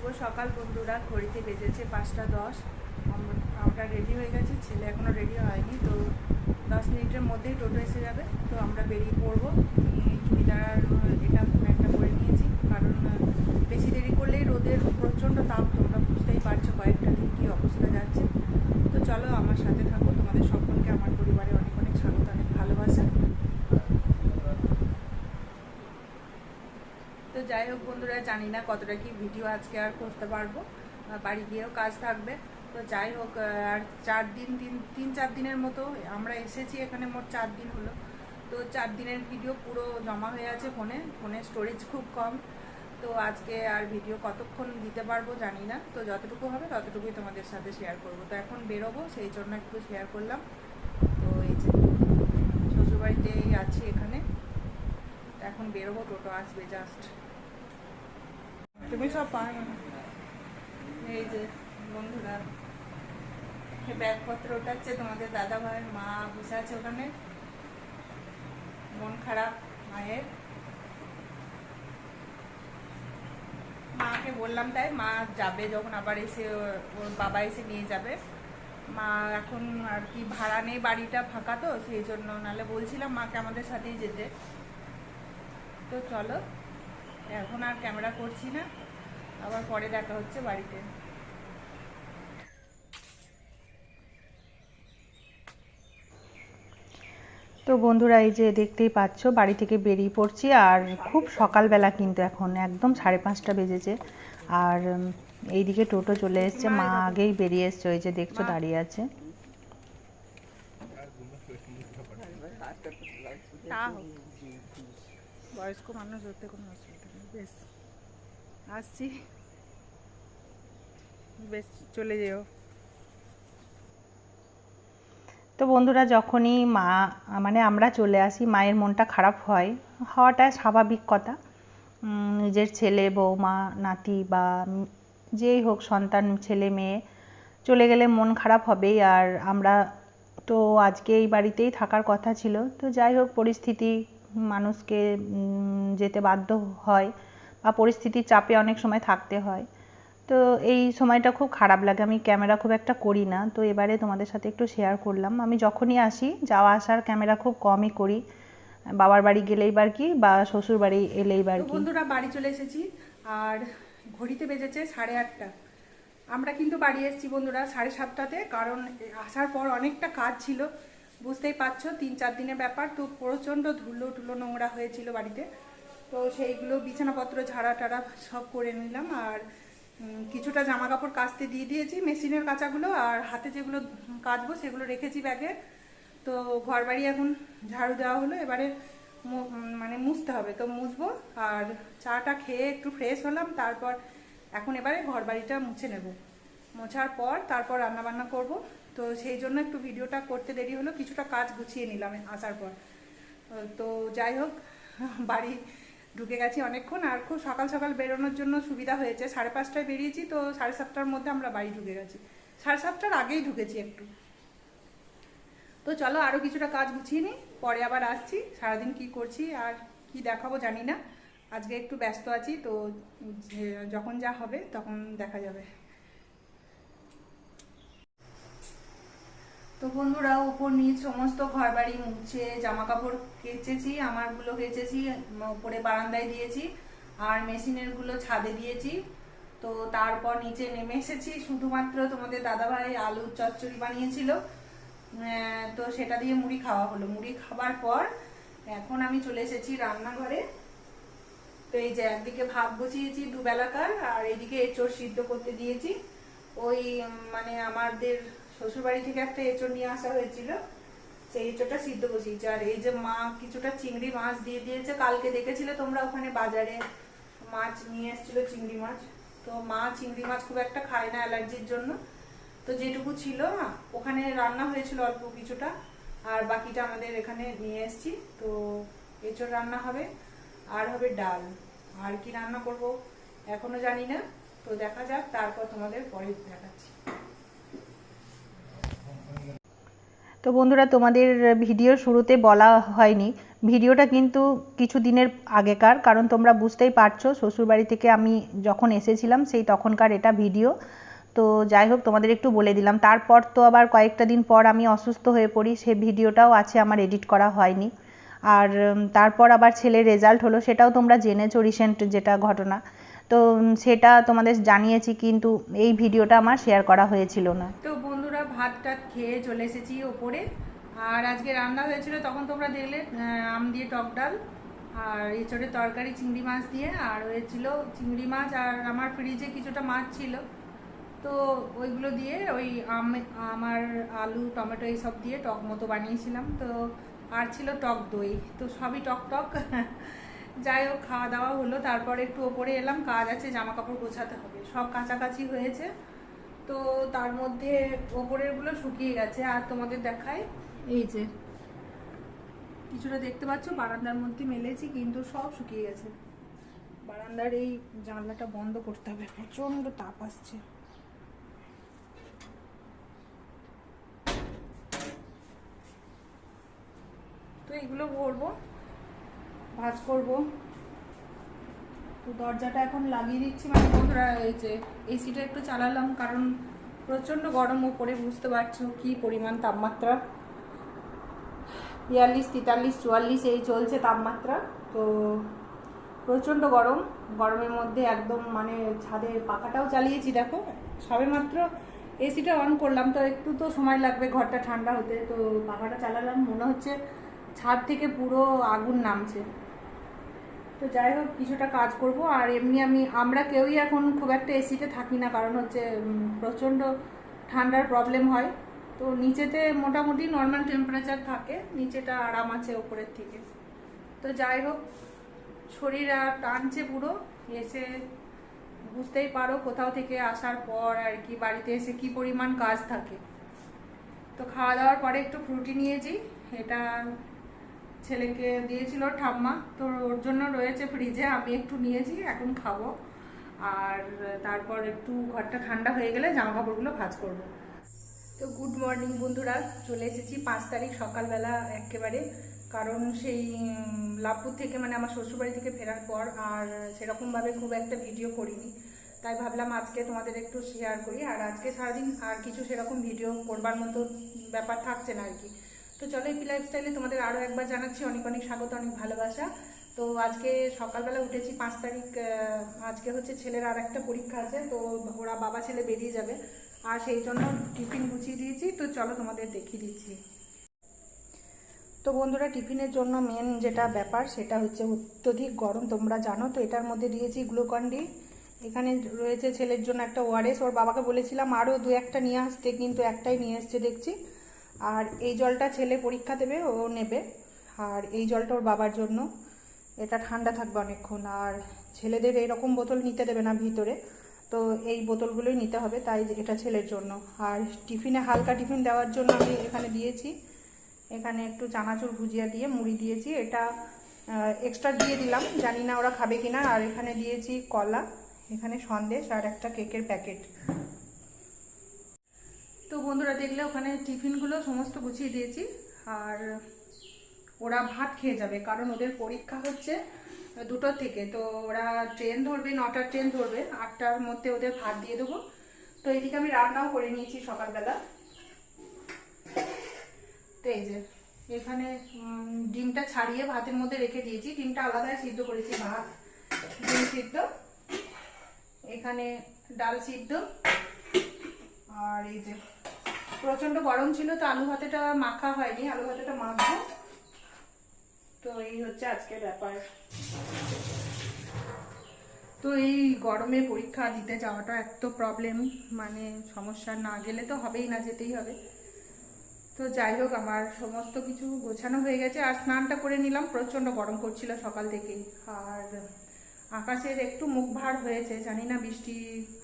শুভ সকাল বন্ধুরা, ঘড়িতে বেজেছে পাঁচটা দশ। আমরা রেডি হয়ে গেছি, ছেলে এখনও রেডি হয়নি, তো দশ মিনিটের মধ্যেই টোটো এসে যাবে, তো আমরা বেরিয়ে পড়ব। চুড়িদার, এটা একটা করে নিয়েছি, কারণ বেশি দেরি করলেই রোদের প্রচণ্ড তাপ, তোমরা বুঝতেই পারছ কয়েকটা দিন কী অবস্থা যাচ্ছে। তো চলো আমার সাথে থাকো, তোমাদের সকলকে আমার পরিবারে অনেক অনেক স্বাগত অনেক ভালোবাসা তো যাই হোক বন্ধুরা, জানি না কতটা কি ভিডিও আজকে আর করতে পারব। বাড়ি গিয়েও কাজ থাকবে। তো যাই হোক আর চার দিন, তিন তিন, চার দিনের মতো আমরা এসেছি এখানে, মোট চার দিন হলো। তো চার দিনের ভিডিও পুরো জমা হয়ে আছে ফোনে। ফোনে স্টোরেজ খুব কম। তো আজকে আর ভিডিও কতক্ষণ দিতে পারব জানি না। তো যতটুকু হবে ততটুকুই তোমাদের সাথে শেয়ার করব। তো এখন বেরোবো, সেই জন্য একটু শেয়ার করলাম। তো এই যে শ্বশুরবাড়িতেই আছি এখানে। এখন বেরোবো, টোটো আসবে জাস্ট তুমি সব পারো না। এই যে, বন্ধুরা ব্যাগপত্র ওঠাচ্ছে তোমাদের দাদা ভাই মা বসে আছে ওখানে। মন খারাপ, মায়ের। মাকে বললাম তাই মা যাবে যখন আবার এসে ওর বাবা এসে নিয়ে যাবে। মা এখন আর কি, ভাড়া নেই, বাড়িটা ফাঁকা তো, সেই জন্য নাহলে বলছিলাম মাকে আমাদের সাথেই যেতে। তো চলো, এখন আর ক্যামেরা করছি না। আবার পরে দেখা হচ্ছে বাড়িতে। তো বন্ধুরা এই যে দেখতেই পাচ্ছ বাড়ি থেকে বেরিয়ে পড়ছি আর খুব সকালবেলা কিন্তু এখন একদম সাড়ে পাঁচটা বেজেছে। আর এইদিকে টোটো চলে এসছে মা আগেই বেরিয়ে এসছে ওই যে দেখছ দাঁড়িয়ে আছে। বয়স্ক মানুষ ধরতে কোনো অসুবিধা নেই বেশ। আসছি। বেশ, চলে যেও। তো বন্ধুরা, যখনই মা মানে আমরা চলে আসি, মায়ের মনটা খারাপ হয়, হওয়াটা স্বাভাবিক কথা। নিজের ছেলে, বৌমা, নাতি বা যেই হোক সন্তান, ছেলে, মেয়ে, চলে গেলে মন খারাপ হবেই। আর আমরা তো আজকে এই বাড়িতেই থাকার কথা ছিল। তো যাই হোক, পরিস্থিতি, মানুষকে যেতে বাধ্য হয়। পরিস্থিতির চাপে অনেক সময় থাকতে হয়। তো এই সময়টা খুব খারাপ লাগে। আমি ক্যামেরা খুব একটা করি না। তো এবারে তোমাদের সাথে একটু শেয়ার করলাম। আমি যখনই আসি যাওয়া আসার ক্যামেরা খুব কমই করি। বাবার বাড়ি গেলেই বার কি বা শ্বশুর বাড়ি এলেই বার কি। বন্ধুরা বাড়ি চলে এসেছি। আর ঘড়িতে বেজেছে সাড়ে আটটা। আমরা কিন্তু বাড়ি এসেছি বন্ধুরা সাড়ে সাতটাতে। কারণ আসার পর অনেকটা কাজ ছিল। বুঝতেই পারছ তিন চার দিনের ব্যাপার। তো প্রচণ্ড ধুলো টুলো নোংরা হয়েছিল বাড়িতে। তো সেইগুলো বিছানাপত্র ঝাড়া টাড়া সব করে নিলাম আর কিছুটা জামা কাপড় কাচতে দিয়ে দিয়েছি, মেশিনের কাচাগুলো আর হাতে যেগুলো কাচবো সেগুলো রেখেছি ব্যাগে। তো ঘর বাড়ি এখন ঝাড়ু দেওয়া হলো, এবারে মানে মুছতে হবে। তো মুছবো আর চাটা খেয়ে একটু ফ্রেশ হলাম, তারপর এখন এবারে ঘর বাড়িটা মুছে নেব। মোছার পর তারপর রান্না বান্না করব। তো সেই জন্য একটু ভিডিওটা করতে দেরি হলো, কিছুটা কাজ গুছিয়ে নিলাম আসার পর। তো যাই হোক, বাড়ি ঢুকে গেছি অনেকক্ষণ আর খুব সকাল সকাল বেরোনোর জন্য সুবিধা হয়েছে। সাড়ে পাঁচটায় বেরিয়েছি তো সাড়ে সাতটার মধ্যে আমরা বাড়ি ঢুকে গেছি। সাড়ে সাতটার আগেই ঢুকেছি একটু। তো চলো আরও কিছুটা কাজ গুছিয়ে নিই, পরে আবার আসছি। সারাদিন কি করছি আর কি দেখাবো জানি না। আজকে একটু ব্যস্ত আছি তো যখন যা হবে তখন দেখা যাবে। তো বন্ধুরা উপর নিচ সমস্ত ঘর বাড়ি মুছে জামা কাপড় কেচেছি, আমারগুলো কেচেছি উপরে বারান্দায় দিয়েছি, আর মেশিনেরগুলো ছাদে দিয়েছি। তো তারপর নিচে নেমে এসেছি, শুধুমাত্র তোমাদের দাদাভাই আলুর চচ্চড়ি বানিয়েছিল। তো সেটা দিয়ে মুড়ি খাওয়া হলো। মুড়ি খাবার পর এখন আমি চলে এসেছি রান্নাঘরে। তো এই যে একদিকে ভাত বসিয়েছি দুবেলাকার, আর এদিকে এঁচড় সিদ্ধ করতে দিয়েছি। ওই মানে আমাদের শ্বশুরবাড়ি থেকে একটা এঁচড় নিয়ে আসা হয়েছিল। সেই এঁচড়টা সিদ্ধ বসিয়েছি। আর এই যে মা কিছুটা চিংড়ি মাছ দিয়ে দিয়েছে, কালকে দেখেছিলে তোমরা ওখানে বাজারে মাছ নিয়ে এসেছিল চিংড়ি মাছ। তো মা চিংড়ি মাছ খুব একটা খায় না অ্যালার্জির জন্য। তো যেটুকু ছিল ওখানে রান্না হয়েছিল অল্প কিছুটা। আর বাকিটা আমাদের এখানে নিয়ে এসেছি। তো এঁচড় রান্না হবে, আর হবে ডাল। আর কি রান্না করব এখনও জানি না। তো দেখা যাক, তারপর তোমাদের পরে দেখাচ্ছি। তো বন্ধুরা, তোমাদের ভিডিওর শুরুতে বলা হয়নি। ভিডিওটা কিন্তু কিছু দিনের আগেকার, কারণ তোমরা বুঝতেই পারছ, শ্বশুরবাড়ি থেকে আমি যখন এসেছিলাম, সেই তখনকার এটা ভিডিও। তো যাই হোক, তোমাদের একটু বলে দিলাম। তারপর তো আবার কয়েকটা দিন পর আমি অসুস্থ হয়ে পড়ি, সে ভিডিওটাও আছে, আমার এডিট করা হয়নি। আর তারপর আবার ছেলের রেজাল্ট হলো, সেটাও তোমরা জেনেছো রিসেন্ট যেটা ঘটনা। তো সেটা তোমাদের জানিয়েছি, কিন্তু এই ভিডিওটা আমার শেয়ার করা হয়েছিল না। তো বন্ধুরা ভাত টাত খেয়ে চলে এসেছি ওপরে। আর আজকে রান্না হয়েছিল, তখন তোমরা দেখলে আম দিয়ে টক ডাল, আর এঁচড়ের তরকারি, চিংড়ি মাছ দিয়ে, আর হয়েছিল চিংড়ি মাছ, আর আমার ফ্রিজে কিছুটা মাছ ছিল। তো ওইগুলো দিয়ে ওই আম, আমার আলু, টমেটো এইসব দিয়ে টক মতো বানিয়েছিলাম। তো আর ছিল টক দই, তো সবই টক টক। যাই হোক, খাওয়া দাওয়া হলো। তারপর একটু ওপরে এলাম, কাজ আছে জামা কাপড় গোছাতে হবে। সব কাছাকাছি হয়েছে। তো তার মধ্যে ওপরেরগুলো শুকিয়ে গেছে। আর তোমাদের দেখায় এই যে কিছুটা দেখতে পাচ্ছ, বারান্দার মধ্যে মেলেছি, কিন্তু সব শুকিয়ে গেছে। বারান্দার এই জানলাটা বন্ধ করতে হবে। প্রচণ্ড তাপ আসছে। তো এগুলো ভরবো। ভাজ করব। তো দরজাটা এখন লাগিয়ে দিচ্ছি মানে বন্ধুরা যে এসিটা একটু চালালাম, কারণ প্রচণ্ড গরম ওপরে, বুঝতে পারছ কি পরিমাণ তাপমাত্রা। বিয়াল্লিশ, তেতাল্লিশ, চুয়াল্লিশ, এই চলছে তাপমাত্রা। তো প্রচণ্ড গরম, গরমের মধ্যে একদম মানে ছাদে পাখাটাও চালিয়েছি, দেখো। সবে মাত্র এসিটা অন করলাম, তো একটু তো সময় লাগবে, ঘরটা ঠান্ডা হতে, তো পাখাটা চালালাম, মনে হচ্ছে ছাদ থেকে পুরো আগুন নামছে। তো যাই হোক, কিছুটা কাজ করব। আর এমনি আমি, আমরা কেউই এখন খুব একটা এসিতে থাকি না, কারণ হচ্ছে প্রচণ্ড ঠান্ডার প্রবলেম হয়। তো নিচেতে মোটামুটি নর্মাল টেম্পারেচার থাকে, নিচেটা আরাম আছে ওপরের থেকে। তো যাই হোক, শরীর আর টানছে পুরো। এসে বুঝতেই পারো কোথাও থেকে আসার পর আর কি, বাড়িতে এসে কি পরিমাণ কাজ থাকে। তো খাওয়া দাওয়ার পরে একটু ফ্রুটি নিয়েছি। এটা ছেলেকে দিয়েছিল ঠাম্মা। তো ওর জন্য রয়েছে ফ্রিজে আমি একটু নিয়েছি, এখন খাব। আর তারপর একটু ঘরটা ঠান্ডা হয়ে গেলে জামা কাপড়গুলো ভাঁজ করব। তো গুড মর্নিং বন্ধুরা, চলে এসেছি পাঁচ তারিখ সকালবেলা একেবারে। কারণ সেই লাভপুর থেকে মানে আমার শ্বশুরবাড়ি থেকে ফেরার পর আর সেরকমভাবে খুব একটা ভিডিও করিনি। তাই ভাবলাম আজকে তোমাদের একটু শেয়ার করি। আর আজকে সারাদিন আর কিছু সেরকম ভিডিও করবার মতো ব্যাপার থাকছে না আর কি। তো চলো এই লাইফস্টাইলে তোমাদের আরও একবার জানাচ্ছি, অনেক অনেক স্বাগত, অনেক ভালোবাসা। তো আজকে সকালবেলা উঠেছি পাঁচ তারিখ আজকে হচ্ছে ছেলের আর একটা পরীক্ষা আছে, তো ওরা বাবা ছেলে বেরিয়ে যাবে। আর সেই জন্য টিফিন গুছিয়ে দিয়েছি, তো চলো তোমাদের দেখিয়ে দিচ্ছি। তো বন্ধুরা, টিফিনের জন্য মেন যেটা ব্যাপার, সেটা হচ্ছে অত্যধিক গরম, তোমরা জানো, তো এটার মধ্যে দিয়েছি গ্লুকন ডি। এখানে রয়েছে ছেলের জন্য একটা ওয়ারেস ওর বাবাকে বলেছিলাম আরও দু একটা নিয়ে আসতে, কিন্তু একটাই নিয়ে এসছে, দেখছি। আর এই জলটা ছেলে পরীক্ষা দেবে, ও নেবে। আর এই জলটা ওর বাবার জন্য। এটা ঠান্ডা থাকবে অনেকক্ষণ। আর ছেলেদের এরকম বোতল নিতে দেবে না ভিতরে। তো এই বোতলগুলোই নিতে হবে, তাই এটা ছেলের জন্য। আর টিফিনে হালকা টিফিন দেওয়ার জন্য আমি এখানে দিয়েছি। এখানে একটু চানাচুর ভুজিয়া দিয়ে মুড়ি দিয়েছি। এটা এক্সট্রা দিয়ে দিলাম। জানি না ওরা খাবে কিনা। আর এখানে দিয়েছি কলা, এখানে সন্দেশ আর একটা কেকের প্যাকেট। বন্ধুরা দেখলে ওখানে টিফিনগুলো সমস্ত গুছিয়ে দিয়েছি। আর ওরা ভাত খেয়ে যাবে, কারণ ওদের পরীক্ষা হচ্ছে দুটো থেকে। তো ওরা ট্রেন ধরবে, নটার ট্রেন ধরবে, আটটার মধ্যে ওদের ভাত দিয়ে দেবো। তো এদিকে আমি রান্নাও করে নিয়েছি সকালবেলা। তো এই যে, এখানে ডিমটা ছাড়িয়ে ভাতের মধ্যে রেখে দিয়েছি। ডিমটা আলাদায় সিদ্ধ করেছি, ভাত, ডিম সিদ্ধ। এখানে ডাল সিদ্ধ। আর এই যে প্রচণ্ড গরম ছিল, তো আলু ভাতেটা মাখা হয়নি, আলু ভাতেটা মাখবো। তো এই হচ্ছে আজকের ব্যাপার। তো এই গরমে পরীক্ষা দিতে যাওয়াটা এত প্রবলেম মানে সমস্যা না গেলে তো হবেই না, যেতেই হবে। তো যাই হোক, আমার সমস্ত কিছু গোছানো হয়ে গেছে, আর স্নানটা করে নিলাম, প্রচণ্ড গরম করছিল সকাল থেকেই। আর আকাশের একটু মুখ ভার হয়েছে, জানি না বৃষ্টি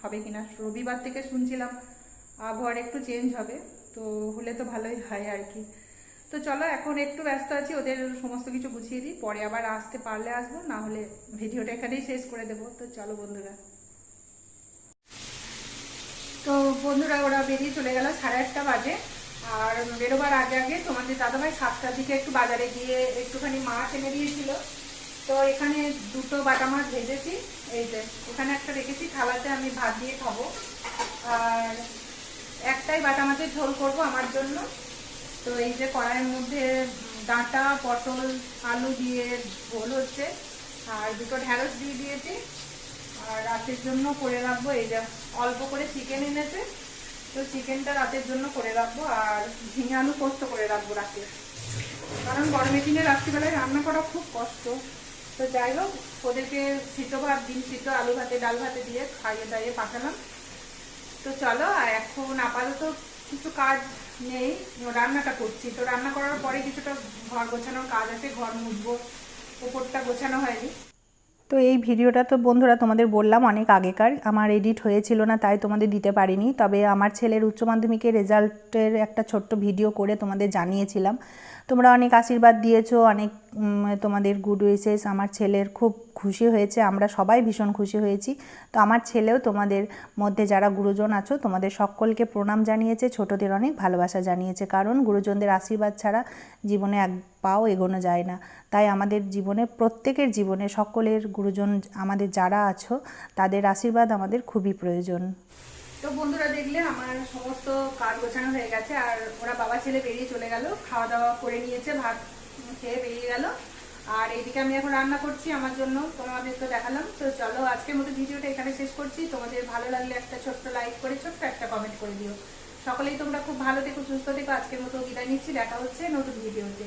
হবে কিনা, রবিবার থেকে শুনছিলাম। আবহাওয়ার একটু চেঞ্জ হবে, তো হলে তো ভালোই হয় আর কি। তো চলো, এখন একটু ব্যস্ত আছি, ওদের সমস্ত কিছু গুছিয়ে দিই, পরে আবার আসতে পারলে আসব, না হলে ভিডিওটা এখানেই শেষ করে দেবো। তো চলো বন্ধুরা। তো বন্ধুরা, ওরা বেরিয়ে চলে গেল সাড়ে আটটা বাজে, আর বেরোবার আগে আগে তোমাদের দাদাভাই সাতটার দিকে একটু বাজারে গিয়ে একটুখানি মাছ এনে দিয়েছিল। তো এখানে দুটো বাটা মাছ ভেজেছি, এই যে, ওখানে একটা রেখেছি, থালাতে আমি ভাত দিয়ে খাব। আর একটাই বাটা মাছের ঝোল করব আমার জন্য। তো এই যে কড়াইয়ের মধ্যে ডাঁটা, পটল, আলু দিয়ে ঝোল হচ্ছে, আর দুটো ঢ্যাঁড়স দিয়ে দিয়েছি। আর রাতের জন্য করে রাখব এই যে অল্প করে চিকেন এনেছে। তো চিকেনটা রাতের জন্য করে রাখব আর ঝিঙে আলু পোস্ত করে রাখব রাতে। কারণ গরমের দিনে রাত্রিবেলায় রান্না করা খুব কষ্ট। তো যাই হোক, ওদেরকে সিদ্ধ ভাত, ডিম সিদ্ধ, আলু ভাতে, ডাল ভাতে দিয়ে খাইয়ে দাইয়ে পাঠালাম। তো চলো এখন আপাতত কিছু কাজ নেই রান্নাটা করছি। তো রান্না করার পরে কিছুটা ঘর গোছানোর কাজ আছে, ঘর মুছবো উপরটা গোছানো হয়নি। তো এই ভিডিওটা তো বন্ধুরা তোমাদের বললাম অনেক আগেকার, আমার এডিট হয়েছিল না, তাই তোমাদের দিতে পারিনি। তবে আমার ছেলের উচ্চ মাধ্যমিকের রেজাল্টের একটা ছোট্ট ভিডিও করে তোমাদের জানিয়েছিলাম। তোমরা অনেক আশীর্বাদ দিয়েছ, অনেক তোমাদের গুড উইসেস আমার ছেলের খুব খুশি হয়েছে, আমরা সবাই ভীষণ খুশি হয়েছি। তো আমার ছেলেও তোমাদের মধ্যে যারা গুরুজন আছো, তোমাদের সকলকে প্রণাম জানিয়েছে, ছোটদের অনেক ভালোবাসা জানিয়েছে, কারণ গুরুজনদের আশীর্বাদ ছাড়া জীবনে এক পাও এগোনো যায় না। তাই আমাদের জীবনে, প্রত্যেকের জীবনে সকলের গুরুজন আমাদের যারা আছো, তাদের আশীর্বাদ আমাদের খুবই প্রয়োজন। তো বন্ধুরা দেখলে আমার সমস্ত কাজ গোছানো হয়ে গেছে, আর ওরা বাবা, ছেলে বেরিয়ে চলে গেল খাওয়া দাওয়া করে নিয়েছে, ভাত খেয়ে বেরিয়ে গেল। আর এইদিকে আমি এখন রান্না করছি, আমার জন্য তোমাদের তো দেখালাম। তো চলো আজকের মতো ভিডিওটা এখানে শেষ করছি। তোমাদের ভালো লাগলে একটা ছোট্ট লাইক করে, ছোট্ট একটা কমেন্ট করে দিও। সকলেই তোমরা খুব ভালো থেকো, সুস্থ থেকো। আজকের মতো বিদায় নিচ্ছি। দেখা হচ্ছে নতুন ভিডিওতে।